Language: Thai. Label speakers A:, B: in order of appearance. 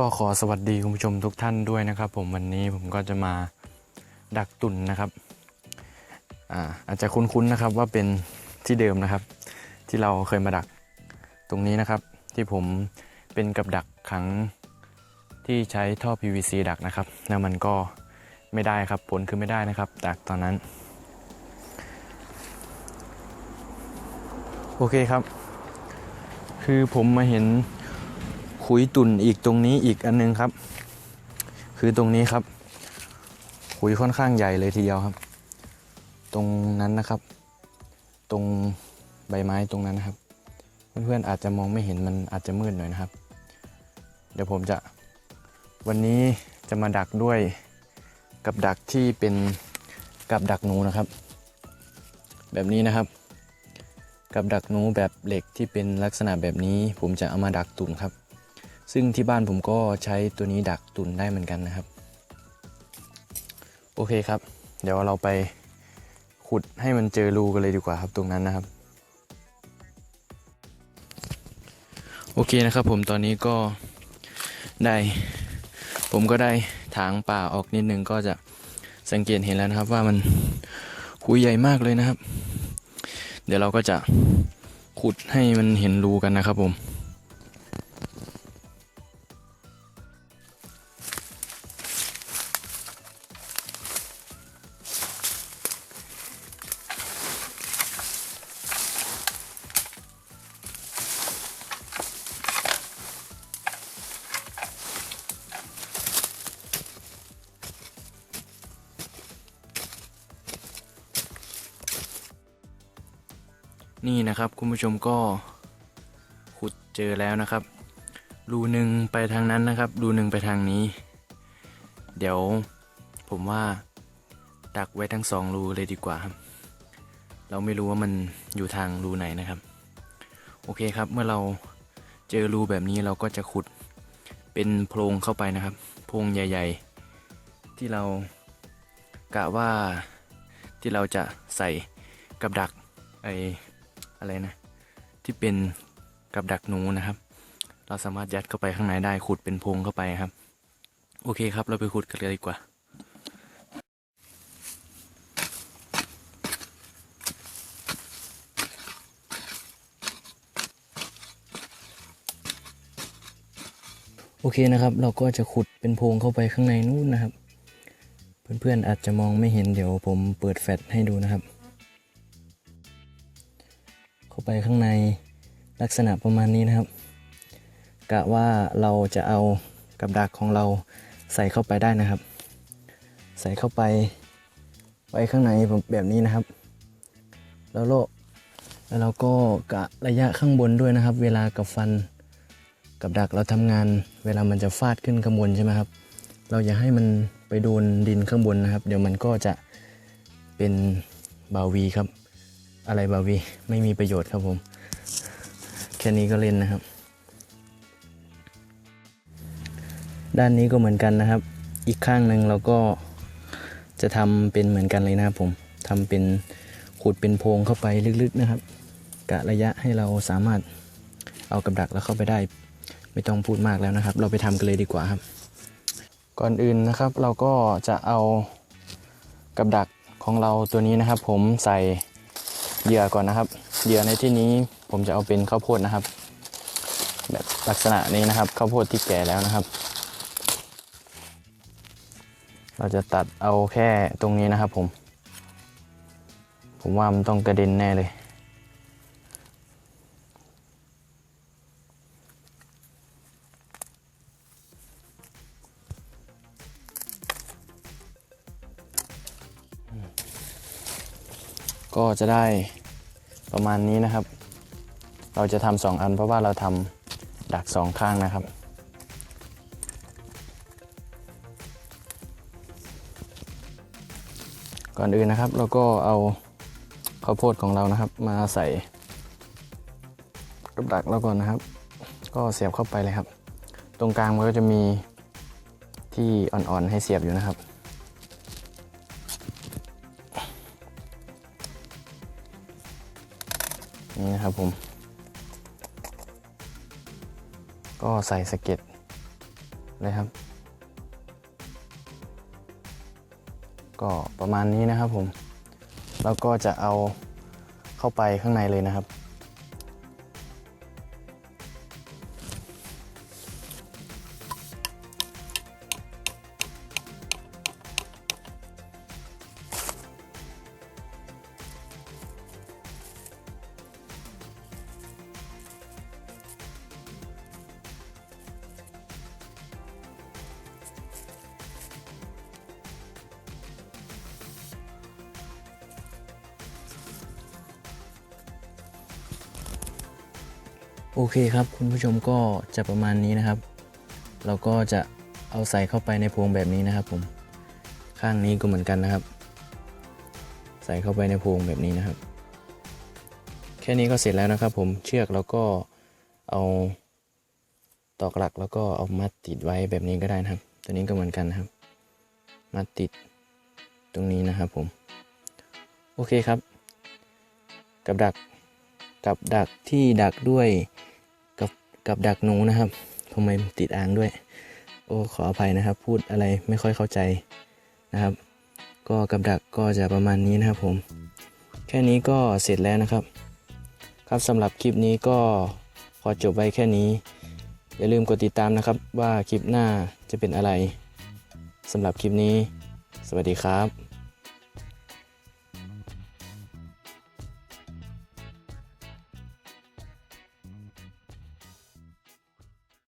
A: ก็ขอสวัสดีคุณผู้ชมทุกท่านด้วยนะครับ ผมวันนี้ผมก็จะมาดักตุ่นนะครับอาอาจจะคุ้นๆนะครับว่าเป็นที่เดิมนะครับ ที่เราเคยมาดักตรงนี้นะครับ ที่ผมเป็นกับดักขังที่ใช้ท่อ PVC ดักนะครับ แล้วมันก็ไม่ได้ครับผลคือไม่ได้นะครับ ดักตอนนั้น โอเคครับ คือผมมาเห็น ขุยตุ่นอีกตรงนี้อีกอันนึงครับ คือตรงนี้ครับ ขุยค่อนข้างใหญ่เลยทีเดียวครับ ตรงนั้นนะครับ ตรงใบไม้ตรงนั้นนะครับ เพื่อนๆอาจจะมองไม่เห็นมันอาจจะมืดหน่อยนะครับ เดี๋ยวผมจะวันนี้จะมาดักด้วยกับดักที่เป็นกับดักหนูนะครับ แบบนี้นะครับ กับดักหนูแบบเหล็กที่เป็นลักษณะแบบนี้ ผมจะเอามาดักตุ่นครับ ซึ่งที่บ้านผมก็ใช้ตัวนี้ดักตุนได้เหมือนกันนะครับ โอเคครับ เดี๋ยวเราไปขุดให้มันเจอรูกันเลยดีกว่าครับตรงนั้นนะครับ โอเคนะครับผมตอนนี้ก็ได้ ผมก็ได้ถางป่าออกนิดนึงก็จะสังเกตเห็นแล้วนะครับว่ามันคุยใหญ่มากเลยนะครับ เดี๋ยวเราก็จะขุดให้มันเห็นรูกันนะครับผม นี่นะครับคุณผู้ชมก็ขุดเจอแล้วนะครับ รูหนึ่งไปทางนั้นนะครับ รูหนึ่งไปทางนี้ เดี๋ยวผมว่าดักไว้ทั้งสองรูเลยดีกว่าครับ เราไม่รู้ว่ามันอยู่ทางรูไหนนะครับ โอเคครับเมื่อเราเจอรูแบบนี้เราก็จะขุดเป็นโพรงเข้าไปนะครับ โพรงใหญ่ ๆ ที่เรากะว่าที่เราจะใส่กับดักไอ อะไรนะ ที่เป็นกับดักหนูนะครับ เราสามารถยัดเข้าไปข้างในได้ขุดเป็นโพรงเข้าไปครับ โอเคครับ เราไปขุดกันเลยดีกว่าโอเคนะครับ เราก็จะขุดเป็นโพรงเข้าไปข้างในนู้นนะครับ เพื่อนๆอาจจะมองไม่เห็นเดี๋ยวผมเปิดแฟลชให้ดูนะครับ ไปข้างในลักษณะประมาณนี้นะครับ กะว่าเราจะเอากับดักของเราใส่เข้าไปได้นะครับ ใส่เข้าไปไว้ข้างในแบบนี้นะครับ แล้วโลแล้วเราก็กะระยะข้างบนด้วยนะครับ เวลากับฟันกับดักเราทำงาน เวลามันจะฟาดขึ้นข้างบนใช่ไหมครับ เราอย่าให้มันไปโดนดินข้างบนนะครับ เดี๋ยวมันก็จะเป็นบาวีครับ อะไรบาวีไม่มีประโยชน์ครับผม แค่นี้ก็เล่นนะครับ ด้านนี้ก็เหมือนกันนะครับ อีกข้างหนึ่งเราก็จะทำเป็นเหมือนกันเลยนะครับผมทำเป็นขุดเป็นโพรงเข้าไปลึกๆนะครับ กะระยะให้เราสามารถเอากับดักแล้วเข้าไปได้ ไม่ต้องพูดมากแล้วนะครับ เราไปทำกันเลยดีกว่าครับ ก่อนอื่นนะครับเราก็จะเอากับดักของเราตัวนี้นะครับ ผมใส่ เหยื่อก่อนนะครับ เหยื่อในที่นี้ผมจะเอาเป็นข้าวโพดนะครับ แบบลักษณะนี้นะครับข้าวโพดที่แก่แล้วนะครับ เราจะตัดเอาแค่ตรงนี้นะครับผม ผมว่ามันต้องกระเด็นแน่เลย ก็จะได้ประมาณนี้นะครับ เราจะทำสองอันเพราะว่าเราทำดักสองข้างนะครับ ก่อนอื่นนะครับ เราก็เอาข้าวโพดของเรานะครับ มาใส่กับดักเราก่อนนะครับ ก็เสียบเข้าไปเลยครับ ตรงกลางมันก็จะมีที่อ่อนๆให้เสียบอยู่นะครับ นี่นะครับผม ก็ใส่สเก็ตเลยครับ ก็ประมาณนี้นะครับผม แล้วก็จะเอาเข้าไปข้างในเลยนะครับ โอเคครับคุณผู้ชมก็จะประมาณนี้นะครับ เราก็จะเอาใส่เข้าไปในพวงแบบนี้นะครับผมข้างนี้ก็เหมือนกันนะครับ ใส่เข้าไปในพวงแบบนี้นะครับ แค่นี้ก็เสร็จแล้วนะครับ ผมเชือกแล้วก็เอาตอกหลักแล้วก็เอามัดติดไว้แบบนี้ก็ได้นะครับ ตัวนี้ก็เหมือนกันนะครับ มัดติดตรงนี้นะครับผม โอเคครับ กับดักกับดักที่ดักด้วย กับดักหนูนะครับทำไมติดอ่างด้วย โอ้ขออภัยนะครับ พูดอะไรไม่ค่อยเข้าใจนะครับ ก็กับดักก็จะประมาณนี้นะครับผม แค่นี้ก็เสร็จแล้วนะครับ ครับสำหรับคลิปนี้ก็ขอจบไว้แค่นี้ อย่าลืมกดติดตามนะครับว่าคลิปหน้าจะเป็นอะไรสำหรับคลิปนี้ สวัสดีครับ